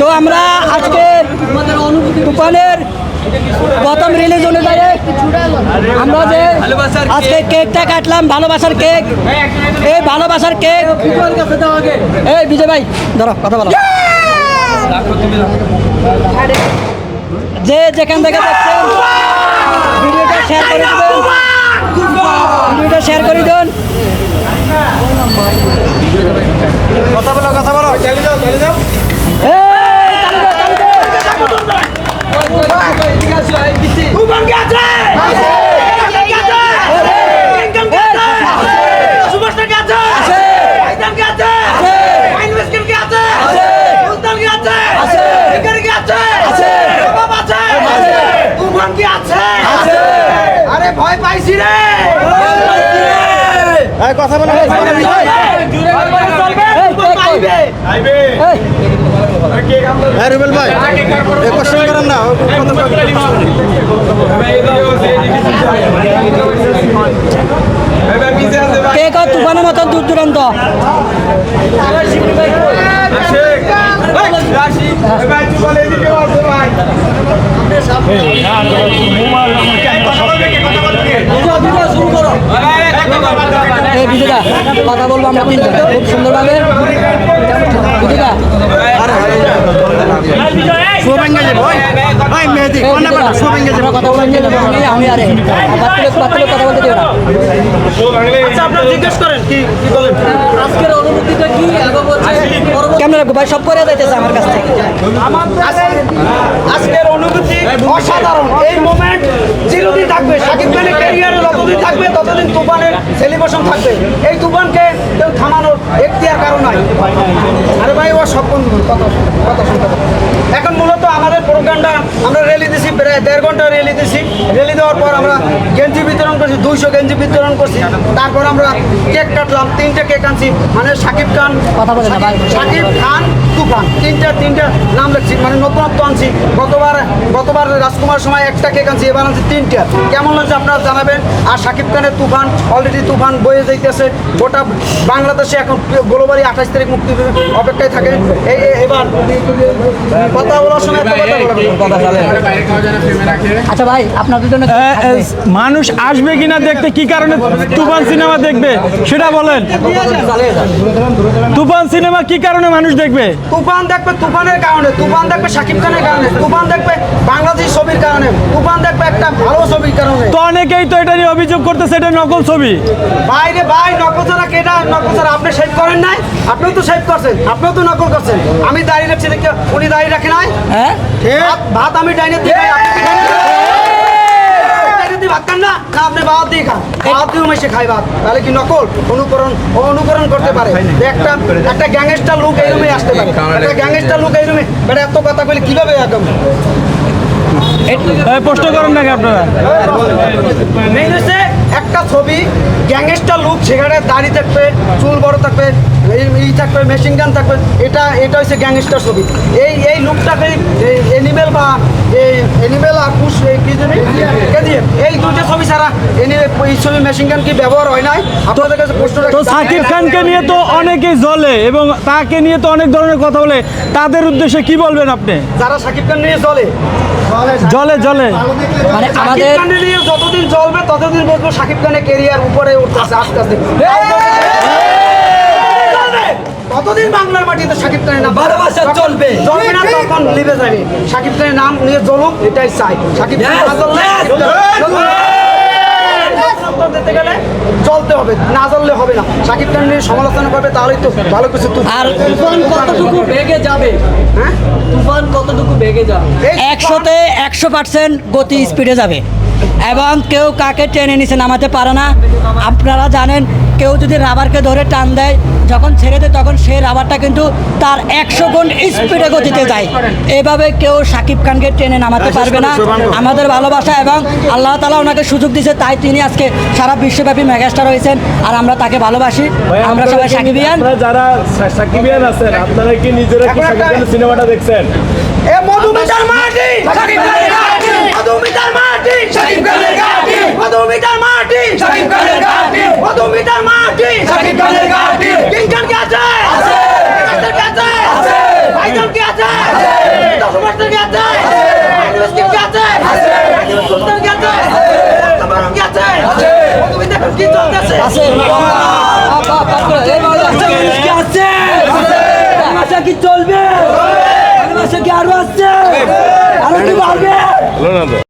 তো আমরা আজকে তুফানের প্রথম রিলিজ অনুযায়ী আমরা যে আজকে কেকটা কাটলাম, ভালোবাসার কেক এই ভালোবাসার কেক এই বিজয় ভাই, ধরো, কথা বলো। যে যেখান থেকে দেখছেন, ভিডিওটা শেয়ার করে দিবেন ভিডিওটা শেয়ার করে দিন কথা বলো কথা বলো এই, চালু কর, চালু কর। আরে ভয় পাইছি রে এই কথা বলো হ্যাঁ রুবেল ভাই কষ্ট করেন না কেক আর তুফানের মতন দূর দূরান্ত এই বিজয়দা কথা বলব আমরা তিনজন খুব সুন্দরভাবে বলেন? আজকের অনুভূতিটা কি? এবং ভাই সব করে যাইতেছে আমার কাছ থেকে। আজকের অনুভূতি অসাধারণ। এই মোমেন্ট চিরদিন থাকবে, সাকিব খানের ক্যারিয়ারে যতদিন থাকবে, ততদিন তুফানের সেলিব্রেশন থাকবে। এই তুফানকে কেউ থামানোর এখতিয়ার কারণ নাই। আরে ভাই, ও সব কথা কথা শুনতে এখন মূলত আমাদের প্রোগ্রামটা আমরা রেলি দিছি, প্রায় দেড় ঘণ্টা রেলি দিছি। রেলি দেওয়ার পর আমরা করছি দুইশো গেঞ্জি বিতরণ করছি তারপর আমরা কেক কাটলাম তিনটে কেক আনছি মানে সাকিব খান কথা বলে সাকিব খান তুফান তিনটা তিনটা নাম লিখছি মানে নতুনত্ব আনছি গতবার গতবার রাজকুমার সময় একটা কেক আনছি এবার আনছি তিনটা কেমন লাগছে আপনারা জানাবেন আর সাকিব খানের তুফান অলরেডি তুফান বয়ে যাইতেছে গোটা বাংলাদেশে এখন গ্লোবালি আঠাশ তারিখ মুক্তি অপেক্ষায় থাকে এই এবার কথা বলার সময় কথা আচ্ছা ভাই আপনার দুজনে মানুষ আসবে কিনা দেখতে কি কারণে তুফান সিনেমা দেখবে সেটা বলেন। তুফান সিনেমা কি কারণে মানুষ দেখবে? তুফান দেখবে তুফানের কারণে তুফান দেখবে সাকিব খানের কারণে তুফান দেখবে বাংলাদেশ ছবির কারণে তুফান দেখবে একটা ভালো ছবির কারণে। তো অনেকেই তো এটা নিয়ে অভিযোগ করতেছে এটা নকল ছবি। বাইরে ভাই নকলচারা কেটা নকলচারা আপনি সেভ করেন নাই? আপনিও তো সেভ করছেন আপনিও তো নকল করছেন। আমি দাঁড়িয়ে রাখছি দেখি উনি দাঁড়িয়ে রাখে নাই? হ্যাঁ? ভাত- ভাত আমি ডাইনে দিই ভাই, আপনি কি ডাইনে দিই? ডাইনে দিই ভাত খান না না আপনি ভাত দিয়ে খান। ভাত দিয়ে মেশে খাই ভাত। তাহলে কি নকল? অনুকরণ অনুকরণ করতে পারে। একটা একটা গ্যাংস্টার লোক এই রুমে আসতে পারে। একটা গ্যাংস্টার লোক এই রুমে বেটা এত কথা কইলে কীভাবে একদম প্রশ্ন করেন নাকি আপনারা? মেইন হচ্ছে একটা ছবি গ্যাংস্টার লুক সেখানে দাড়ি থাকবে চুল বড় থাকবে ই থাকবে মেশিন গান থাকবে এটা এটা হচ্ছে গ্যাংস্টার ছবি। এই এই লুকটাকে এনিমেল বা এই এনিমেল আর এই কি জানি? কেজিএফ এই দুটো ছবি ছাড়া এই ছবি মেশিন গান কি ব্যবহার হয় নাই? আপনাদের কাছে প্রশ্ন তো। সাকিব খানকে নিয়ে তো অনেকেই জ্বলে এবং তাকে নিয়ে তো অনেক ধরনের কথা বলে। তাদের উদ্দেশ্যে কি বলবেন আপনি? যারা সাকিব খান নিয়ে চলে জলে জলে। মানে আমাদের যতদিন চলবে ততদিন বলব সাকিব খানের কেরিয়ার উপরে উঠতেছে আস্তে আস্তে। কতদিন বাংলার মাটিতে সাকিব খানের নাম ভালোবাসা চলবে। চলবে না তখন লিবে যাবে। সাকিব খানের নাম নিয়ে জ্বলুক এটাই চাই। সাকিব খান না জ্বললে সাকিব খান জ্বলুক। উত্তর দিতে গেলে চলতে হবে না চললে হবে না। সাকিব খান নিয়ে সমালোচনা করবে তাহলেই তো ভালো কিছু আর তুফান কতটুকু বেগে যাবে? হ্যাঁ? তুফান কতটুকু বেগে যাবে? একশোতে একশো পার্সেন্ট গতি স্পিডে যাবে। এবং কেউ কাকে টেনে নিচে নামাতে পারে না। আপনারা জানেন কেউ যদি রাবারকে ধরে টান দেয় যখন ছেড়ে দেয় তখন সেই রাবারটা কিন্তু তার একশো গুণ স্পিডে গতিতে যায়। এভাবে কেউ সাকিব খানকে টেনে নামাতে পারবে না। আমাদের ভালোবাসা এবং আল্লাহ তালা ওনাকে সুযোগ দিয়েছে তাই তিনি আজকে সারা বিশ্বব্যাপী মেগাস্টার হয়েছেন। আর আমরা তাকে ভালোবাসি। আমরা সবাই সাকিবিয়ান। যারা সাকিবিয়ান আছেন আপনারা কি নিজেরা সিনেমাটা দেখছেন? এ মধুমিতার মাটি! সাকিব অদমিতার মাটি সাকিব খানের ঘাটি অদমিতার মাটি সাকিব খানের ঘাটি অদমিতার মাটি সাকিব খানের ঘাটি কিংখান কে আছে আছে মাস্টার কে আছে আছে ভাইজান কে আছে আছে দশ কে আছে আছে আইনবাস কে আছে আছে সুলতান কে আছে আছে কি চলবে কি আরও আসছে আরও কি